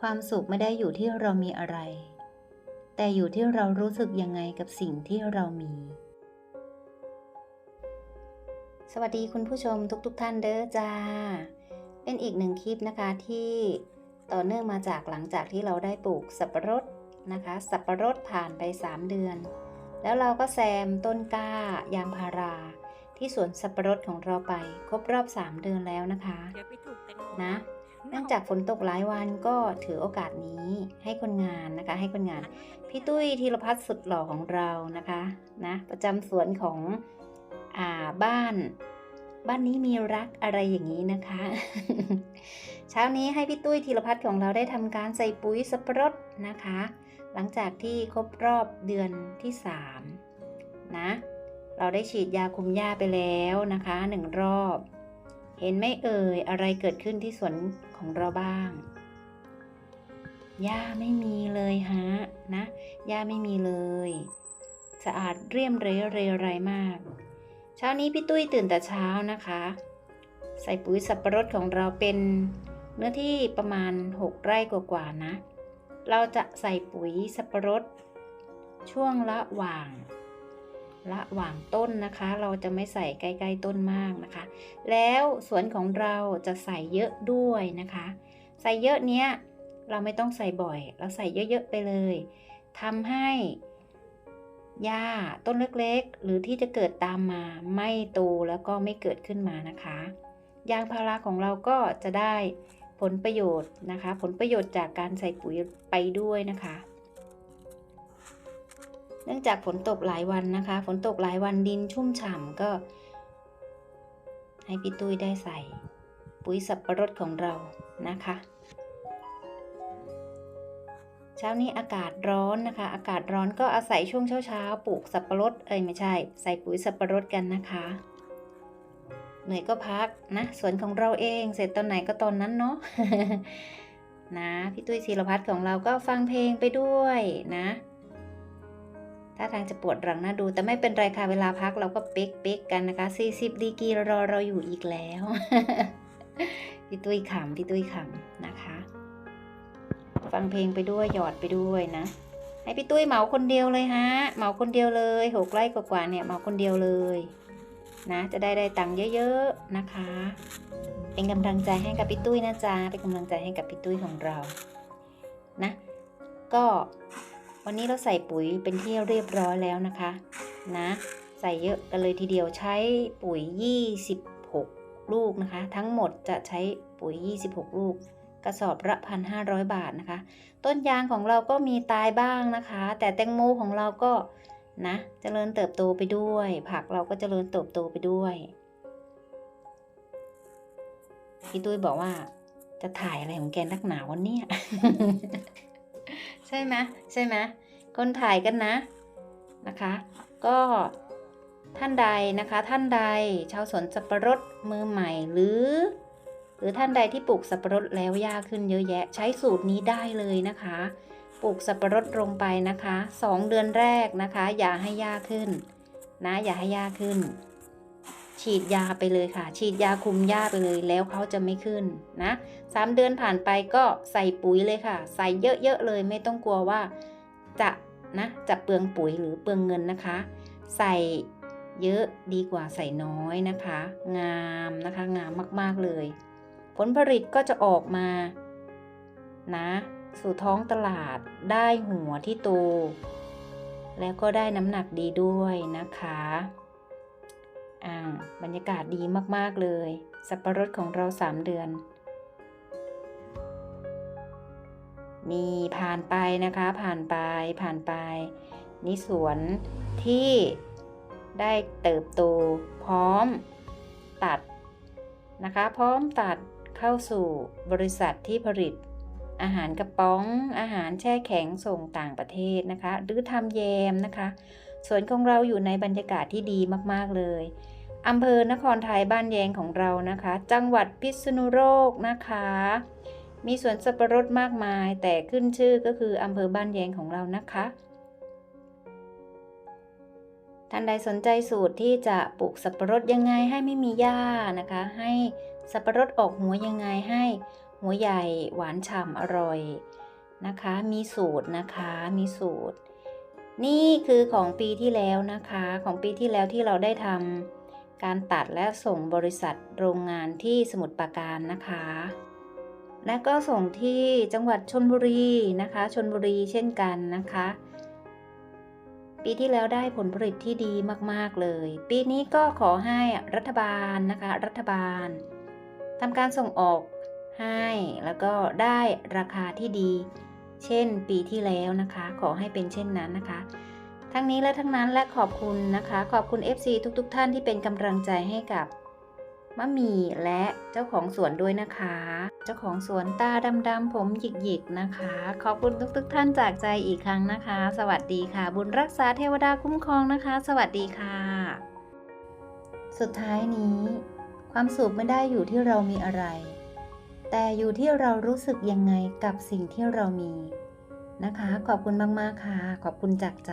ความสุขไม่ได้อยู่ที่เรามีอะไร แต่อยู่ที่เรารู้สึกยังไงกับสิ่งที่เรามี สวัสดีคุณผู้ชมทุกๆทท่านเด้อจ้า เป็นอีกหนึ่งคลิปนะคะที่ต่อเนื่องมาจากหลังจากที่เราได้ปลูกสับปะรดนะคะ สับปะรดผ่านไป 3 เดือน แล้วเราก็แซมต้นกล้ายางพารา ที่สวนสับปะรดของเราไป ครบรอบ 3 เดือนแล้วนะคะเดี๋ยวไปถูกแตงโมนะ เนื่องจากฝนตกหลายวันก็ถือโอกาสนี้ให้คนงานนะคะ ให้คนงาน พี่ตุ้ยธีรพัฒน์สุดหล่อของเรานะคะนะประจำสวนของอ่าบ้าน บ้านนี้มีรักอะไรอย่างนี้นะคะ เช้านี้ให้พี่ตุ้ยธีรพัฒน์ของเราได้ทำการใส่ปุ๋ยสับปะรดนะคะ หลังจากที่ครบรอบเดือนที่3นะเราได้ฉีดยาคุมหญ้าไปแล้วนะคะหนึ่งรอบ เห็นไหม่เอ่ยอะไรเกิดขึ้นที่สวนของเราบ้าง หญ้าไม่มีเลยฮะนะหญ้าไม่มีเลย สะอาดเรียมเรเรไรมาก เช้านี้พี่ตุ้ยตื่นแต่เช้านะคะ ใส่ปุ๋ยสับปะรดของเราเป็นเนื้อที่ประมาณ 6 ไร่กว่าๆนะ เราจะใส่ปุ๋ยสับปะรดช่วงละหว่าง ละหว่างต้นนะคะ เราจะไม่ใส่ใกล้ๆต้นมากนะคะ แล้วสวนของเราจะใส่เยอะด้วยนะคะ ใส่เยอะเนี้ยเราไม่ต้องใส่บ่อย เราใส่เยอะๆไปเลยทำให้หญ้าต้นเล็กๆ หรือที่จะเกิดตามมาไม่โตแล้วก็ไม่เกิดขึ้นมานะคะ ยางพาราของเราก็จะได้ผลประโยชน์นะคะ ผลประโยชน์จากการใส่ปุ๋ยไปด้วยนะคะ นื่องจากฝนตกหลายวันนะคะ ฝนตกหลายวันดินชุ่มฉ่ำก็ ให้พี่ตุ้ยได้ใส่ ปุ๋ยสับปะรดของเรานะคะ เช้านี้อากาศร้อนนะคะ อากาศร้อนก็อาศัยช่วงเช้าๆปลูกสับปะรดเอ้ยไม่ใช่ ใส่ปุ๋ยสับปะรดกันนะคะเหนื่อยก็พักนะสวนของเราเองเสร็จตอนไหนก็ตอนนั้นเนาะนะพี่ตุ้ยศิรพัฒน์ของเราก็ฟังเพลงไปด้วยนะ ถ้าทางจะปวดหลังนะดู แต่ไม่เป็นไรค่ะเวลาพักเราก็เป๊กเป๊กกันนะคะ40ดีกีรอเราอยู่อีกแล้วพี่ตุ้ยขำพี่ตุ้ยขำนะคะ ฟังเพลงไปด้วยหยอดไปด้วยนะ ให้พี่ตุ้ยเหมาคนเดียวเลยฮะเหมาคนเดียวเลยหกไร่กว่าๆเนี่ยเหมาคนเดียวเลยนะจะได้ได้ตังค์เยอะๆนะคะ เป็นกำลังใจให้กับพี่ตุ้ยนะจ๊ะเป็นกำลังใจให้กับพี่ตุ้ยของเรานะ ก็ วันนี้เราใส่ปุ๋ยเป็นที่เรียบร้อยแล้วนะคะนะ ใส่เยอะกันเลยทีเดียวใช้ปุ๋ย 26 ลูกนะคะ ทั้งหมดจะใช้ปุ๋ย 26 ลูก กระสอบละพันห้าร้อยบาทนะคะ ต้นยางของเราก็มีตายบ้างนะคะ แต่แตงโมของเราก็นะเจริญเติบโตไปด้วย ผักเราก็เจริญเติบโตไปด้วยพี่ตุ้ยบอกว่าจะถ่ายอะไรของแกนักหนาวันนี้ ใช่ไหมใช่ไหมคนถ่ายกันนะนะคะ ก็ท่านใดนะคะท่านใดชาวสวนสับปะรดมือใหม่หรือ หรือท่านใดที่ปลูกสับปะรดแล้วหญ้าขึ้นเยอะแยะ ใช้สูตรนี้ได้เลยนะคะปลูกสับปะรดลงไปนะคะสองเดือนแรกนะคะ อย่าให้หญ้าขึ้นนะอย่าให้หญ้าขึ้น ฉีดยาไปเลยค่ะ ฉีดยาคุมหญ้าไปเลยแล้วเขาจะไม่ขึ้นนะสามเดือนผ่านไปก็ใส่ปุ๋ยเลยค่ะ ใส่เยอะๆเลยไม่ต้องกลัวว่าจะนะจะเปลืองปุ๋ยหรือเปลืองเงินนะคะ ใส่เยอะดีกว่าใส่น้อยนะคะ งามนะคะงามมากๆเลย ผลผลิตก็จะออกมา นะ สู่ท้องตลาดได้หัวที่โตแล้วก็ได้น้ำหนักดีด้วยนะคะ อ่าบรรยากาศดีมากๆเลย สับปะรดของเรา 3 เดือน นี่ผ่านไปนะคะ ผ่านไปผ่านไป นี่สวนที่ได้เติบโตพร้อมตัดนะคะ พร้อมตัดเข้าสู่บริษัทที่ผลิต อาหารกระป๋องอาหารแช่แข็งส่งต่างประเทศนะคะ หรือทำแยมนะคะ สวนของเราอยู่ในบรรยากาศที่ดีมากๆเลยอำเภอนครไทยบ้านแยงของเรานะคะ จังหวัดพิษณุโลกนะคะ มีสวนสับปะรดมากมาย แต่ขึ้นชื่อก็คืออำเภอบ้านแยงของเรานะคะท่านใดสนใจสูตรที่จะปลูกสับปะรดยังไงให้ไม่มีหญ้านะคะ ให้สับปะรดออกหัวยังไงให้หัวใหญ่หวานฉ่ำอร่อยนะคะ มีสูตรนะคะ มีสูตร นี่คือของปีที่แล้วนะคะ ของปีที่แล้วที่เราได้ทำการตัดและส่งบริษัทโรงงานที่สมุทรปราการนะคะ และก็ส่งที่จังหวัดชนบุรีนะคะชนบุรีเช่นกันนะคะ ปีที่แล้วได้ผลผลิตที่ดีมากๆเลย ปีนี้ก็ขอให้รัฐบาลนะคะ รัฐบาลทำการส่งออกให้แล้วก็ได้ราคาที่ดี เช่นปีที่แล้วนะคะ ขอให้เป็นเช่นนั้นนะคะ ทั้งนี้และทั้งนั้นและขอบคุณนะคะ ขอบคุณ FC ทุกๆทท่านที่เป็นกำลังใจให้กับมะหมี่และเจ้าของสวนด้วยนะคะ เจ้าของสวนตาดำๆผมหยิกๆนะคะ ขอบคุณทุกๆทท่านจากใจอีกครั้งนะคะ สวัสดีค่ะ บุญรักษาเทวดาคุ้มครองนะคะ สวัสดีค่ะ สุดท้ายนี้ ความสุขไม่ได้อยู่ที่เรามีอะไร แต่อยู่ที่เรารู้สึกยังไงกับสิ่งที่เรามีนะคะ ขอบคุณมาก ๆ ค่ะ ขอบคุณจากใจ